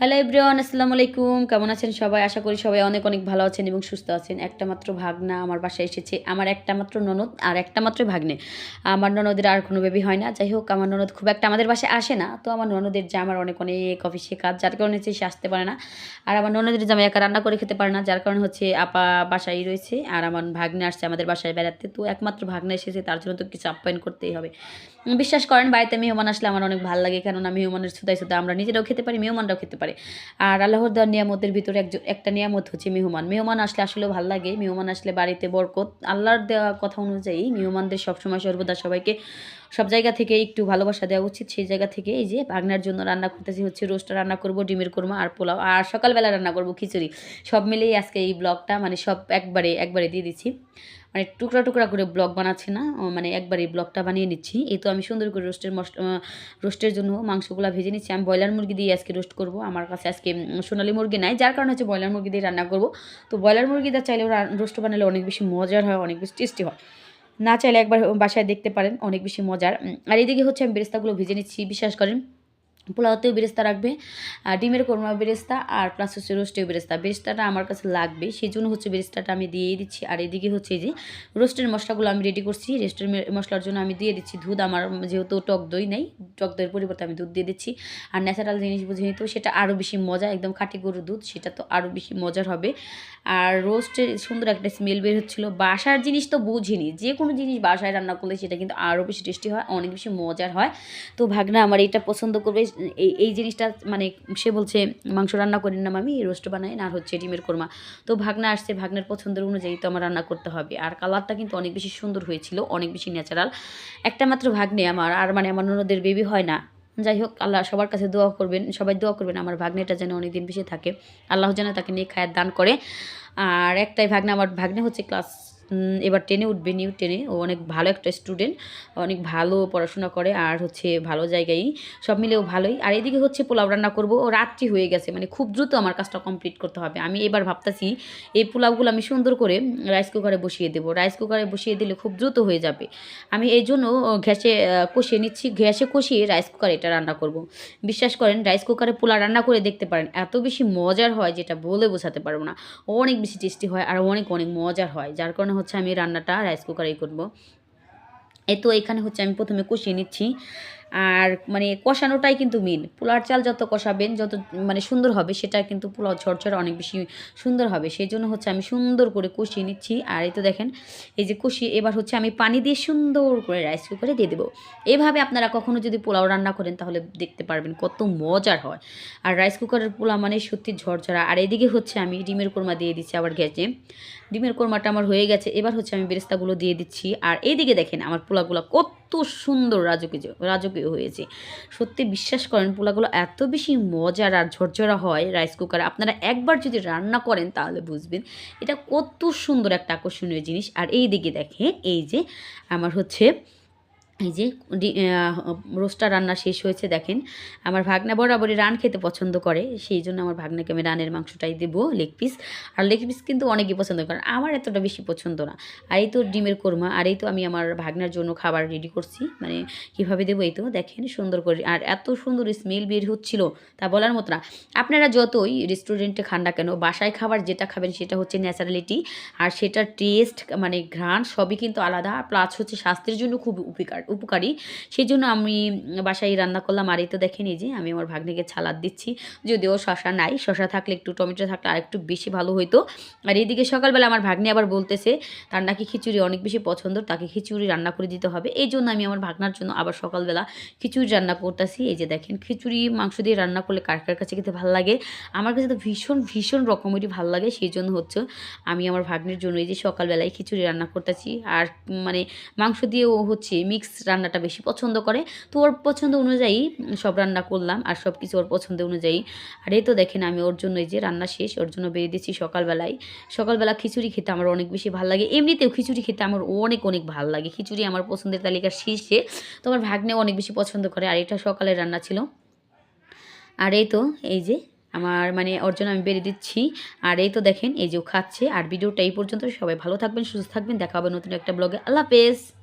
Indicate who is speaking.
Speaker 1: Hello everyone, আসসালামু আলাইকুম। কেমন আছেন সবাই? আশা করি সবাই অনেক অনেক ভালো আছেন এবং সুস্থ আছেন। একটা মাত্র ভাগনা আমার বাসায় এসেছে। আমার একটা মাত্র ননদ আর একটা মাত্র ভাগ্নে। আমার ননদের আর কোনো বেবি হয় না। যাই হোক, আমার ননদ খুব একটা আমাদের বাসায় আসে না। তো আমার ননদের যা আমার অনেক অনেক অফিসে কাজ, যার কারণে হচ্ছে সে আসতে পারে না। আর আমার ননদের জামাই একা রান্না করে খেতে পারে না, যার কারণে হচ্ছে আপা বাসায় রয়েছে আর আমার ভাগ্নে আসছে আমাদের বাসায় বেড়াতে। তো একমাত্র ভাগ্নে এসেছে, তার জন্য তো কিছু আপ্যায়ন করতেই হবে। বিশ্বাস করেন, বাড়িতে মেহমান আসলে আমার অনেক ভালো লাগে। কেননা মেহমানের সুতাই সুতা আমরা নিজেরাও খেতে পারি, মেহমানরাও খেতে পারে। আর আল্লাহর দেওয়ার নিয়ামতের ভিতরে একজন একটা নিয়ামত হচ্ছে মেহমান। মেহমান আসলে আসলেও ভালো লাগে। মেহমান আসলে বাড়িতে বরকত। আল্লাহর দেওয়া কথা অনুযায়ী মেহমানদের সবসময় সর্বদা সবাইকে সব জায়গা থেকে একটু ভালোবাসা দেওয়া উচিত। সেই জায়গা থেকে এই যে ভাগনার জন্য রান্না করতেছি হচ্ছে রোস্টটা রান্না করব, ডিমের কোরমা আর পোলাও আর সকালবেলা রান্না করব খিচুড়ি। সব মিলেই আজকে এই ব্লগটা মানে সব একবারে একবারে দিয়ে দিচ্ছি। মানে টুকরা টুকরা করে ব্লগ বানাচ্ছি না মানে একবারে ব্লগটা বানিয়ে নিচ্ছি। এই তো আমি সুন্দর করে রোস্টের রোস্টের জন্য মাংসগুলো ভেজে নিচ্ছি। আমি ব্রয়লার মুরগি দিয়ে আজকে রোস্ট করব। আমার কাছে আজকে সোনালী মুরগি নাই, যার কারণে হচ্ছে ব্রয়লার মুরগি দিয়ে রান্না করব। তো ব্রয়লার মুরগিটা চাইলেও রোস্ট বানালে অনেক বেশি মজার হয়, অনেক বেশি টেস্টি হয়। না চাইলে একবার বাসায় দেখতে পারেন, অনেক বেশি মজার। আর এদিকে হচ্ছে আমি বেরেস্তাগুলো ভিজে নিচ্ছি, বিশ্বাস করেন। পোলাওতেও বেরেস্তা রাখবে, আর ডিমের কোরমা বেরেস্তা, আর প্লাস হচ্ছে রোস্টেও বেরেস্তা। বেরেস্তাটা আমার কাছে লাগবে সেই জন্য হচ্ছে বেরেস্তাটা আমি দিয়েই দিচ্ছি। আর এদিকে হচ্ছে যে রোস্টের মশলাগুলো আমি রেডি করছি, রোস্টের মশলার জন্য আমি দিয়ে দিচ্ছি দুধ। আমার যেহেতু টক দই নেই, টক দইয়ের পরিবর্তে আমি দুধ দিয়ে দিচ্ছি। আর ন্যাচারাল জিনিস বুঝে তো সেটা আরও বেশি মজা, একদম খাঁটি গরুর দুধ, সেটা তো আরও বেশি মজার হবে। আর রোস্টের সুন্দর একটা স্মেল বের হচ্ছিল। বাসার জিনিস তো বুঝিনি, যে কোনো জিনিস বাসায় রান্না করলে সেটা কিন্তু আরও বেশি টেস্টি হয়, অনেক বেশি মজার হয়। তো ভাগনা, আমার এটা পছন্দ করবে এই এই জিনিসটা মানে সে বলছে, মাংস রান্না করি না আমি, রোস্ট বানাই না, আর হচ্ছে ডিমের কোরমা। তো ভাগনা আসছে, ভাগনার পছন্দের অনুযায়ী তো আমার রান্না করতে হবে। আর কালারটা কিন্তু অনেক বেশি সুন্দর হয়েছিল, অনেক বেশি ন্যাচারাল। একটা মাত্র ভাগ্নে আমার, আর মানে আমার ননদের বেবি হয় না। যাই হোক, আল্লাহ সবার কাছে দোয়া করবেন, সবাই দোয়া করবেন, আমার ভাগ্নেটা যেন অনেকদিন বেশি থাকে। আল্লাহ যেন তাকে নিয়ে খায়ের দান করে। আর একটাই ভাগ্নে, আমার ভাগ্নে হচ্ছে ক্লাস এবার টেনে উঠবে নিউ টেনে ও অনেক ভালো একটা স্টুডেন্ট অনেক ভালো পড়াশোনা করে আর হচ্ছে ভালো জায়গায় সব মিলেও ভালোই। আর এদিকে হচ্ছে পোলাও রান্না করব। ও রাত্রি হয়ে গেছে মানে খুব দ্রুত আমার কাজটা কমপ্লিট করতে হবে। আমি এবার ভাবতাছি এই পোলাওগুলো আমি সুন্দর করে রাইস কুকারে বসিয়ে দেবো। রাইস কুকারে বসিয়ে দিলে খুব দ্রুত হয়ে যাবে। আমি এই জন্য আহ, কষিয়ে নিচ্ছি। গ্যাসে কষিয়ে রাইস কুকারে এটা রান্না করব। বিশ্বাস করেন রাইস কুকারে পোলা রান্না করে দেখতে পারেন এত বেশি মজার হয় যেটা বলে বোঝাতে পারব না। অনেক বেশি টেস্টি হয় আর অনেক অনেক মজার হয়। যার কারণে হচ্ছে আমি রান্নাটা রাইস কুকারেই করব। এ তো এখানে হচ্ছে আমি প্রথমে কষিয়ে নিচ্ছি। আর মানে কষানোটাই কিন্তু মেন পোলার চাল যত কষাবেন, যত মানে সুন্দর হবে, সেটা কিন্তু পোলাও ঝরঝরা অনেক বেশি সুন্দর হবে। সেই জন্য হচ্ছে আমি সুন্দর করে কষিয়ে নিচ্ছি। আর এই তো দেখেন, এই যে কষিয়ে এবার হচ্ছে আমি পানি দিয়ে সুন্দর করে রাইস কুকারে দিয়ে দেবো। এভাবে আপনারা কখনো যদি পোলাও রান্না করেন, তাহলে দেখতে পারবেন কত মজার হয়। আর রাইস কুকারের পোলাও মানে সত্যি ঝরঝরা। আর এদিকে হচ্ছে আমি ডিমের কোরমা দিয়ে দিচ্ছি আবার গ্যাসে। ডিমের কোরমাটা আমার হয়ে গেছে। এবার হচ্ছে আমি বেরেস্তাগুলো দিয়ে দিচ্ছি। আর এইদিকে দেখেন আমার পোলাগুলো কত সুন্দর রাজকীয় রাজকীয় হয়েছে। সত্যি বিশ্বাস করেন, পোলাগুলো এত বেশি মজার আর ঝরঝরা হয় রাইস কুকারে আপনারা একবার যদি রান্না করেন তাহলে বুঝবেন এটা কত সুন্দর একটা আকর্ষণীয় জিনিস। আর এই দিকে দেখেন, এই যে আমার হচ্ছে এই যে রোস্টার রান্না শেষ হয়েছে, দেখেন। আমার ভাগনা বরাবরই রান খেতে পছন্দ করে, সেই জন্য আমার ভাগনাকে আমি রানের মাংসটাই দেবো লেগ পিস আর লেগ পিস কিন্তু অনেকেই পছন্দ করে, আমার এতটা বেশি পছন্দ না। আর এই তো ডিমের কোরমা, আর এই তো আমি আমার ভাগনার জন্য খাবার রেডি করছি মানে কীভাবে দেবো এই তো, দেখেন সুন্দর করে, আর এত সুন্দর স্মেল বের হচ্ছিল, তা বলার মতো না। আপনারা যতই রেস্টুরেন্টে খান না কেন, বাসায় খাবার যেটা খাবেন সেটা হচ্ছে ন্যাচারালিটি আর সেটার টেস্ট মানে ঘ্রাণ সবই কিন্তু আলাদা প্লাস হচ্ছে স্বাস্থ্যের জন্য খুব উপকার। উপকারী। সেই জন্য আমি বাসায় রান্না করলাম। আর এই তো দেখেন এই যে আমি আমার ভাগ্নিকে ছালাদ দিচ্ছি। যদিও শশা নাই, শশা থাকলে একটু, টমেটো থাকলে আর একটু বেশি ভালো হতো আর এইদিকে সকালবেলা আমার ভাগ্নি আবার বলতেছে, তার নাকি খিচুড়ি অনেক বেশি পছন্দ, তাকে খিচুড়ি রান্না করে দিতে হবে। এই জন্য আমি আমার ভাগনার জন্য আবার সকালবেলা খিচুড়ি রান্না করতেছি। এই যে দেখেন, খিচুড়ি, মাংস দিয়ে রান্না করলে কার কার কাছে খেতে ভালো লাগে? আমার কাছে তো ভীষণ ভীষণ রকমেরই ভালো লাগে। সেই জন্য হচ্ছে আমি আমার ভাগ্নির জন্য এই যে সকালবেলায় খিচুড়ি রান্না করতেছি। আর মানে মাংস দিয়েও হচ্ছে মিক্স রান্নাটা বেশি পছন্দ করে। তো ওর পছন্দ অনুযায়ী সব রান্না করলাম আর সব কিছু ওর পছন্দ অনুযায়ী। আর এই তো দেখেন আমি ওর জন্য এই যে রান্না শেষ, ওর জন্য বেরিয়ে দিচ্ছি সকালবেলায়। সকালবেলা খিচুড়ি খেতে আমার অনেক বেশি ভালো লাগে। এমনিতেও খিচুড়ি খেতে আমার অনেক অনেক ভালো লাগে। খিচুড়ি আমার পছন্দের তালিকার শীর্ষে। তো আমার ভাগ্নেও অনেক বেশি পছন্দ করে আর এটা সকালের রান্না ছিল। আর এই তো, এই যে আমার মানে ওর জন্য আমি বেরিয়ে দিচ্ছি। আর এই তো দেখেন, এই যে খাচ্ছে। আর ভিডিওটা এই পর্যন্ত। সবাই ভালো থাকবেন, সুস্থ থাকবেন। দেখা হবে নতুন একটা ব্লগে। আল্লাহ হাফেজ।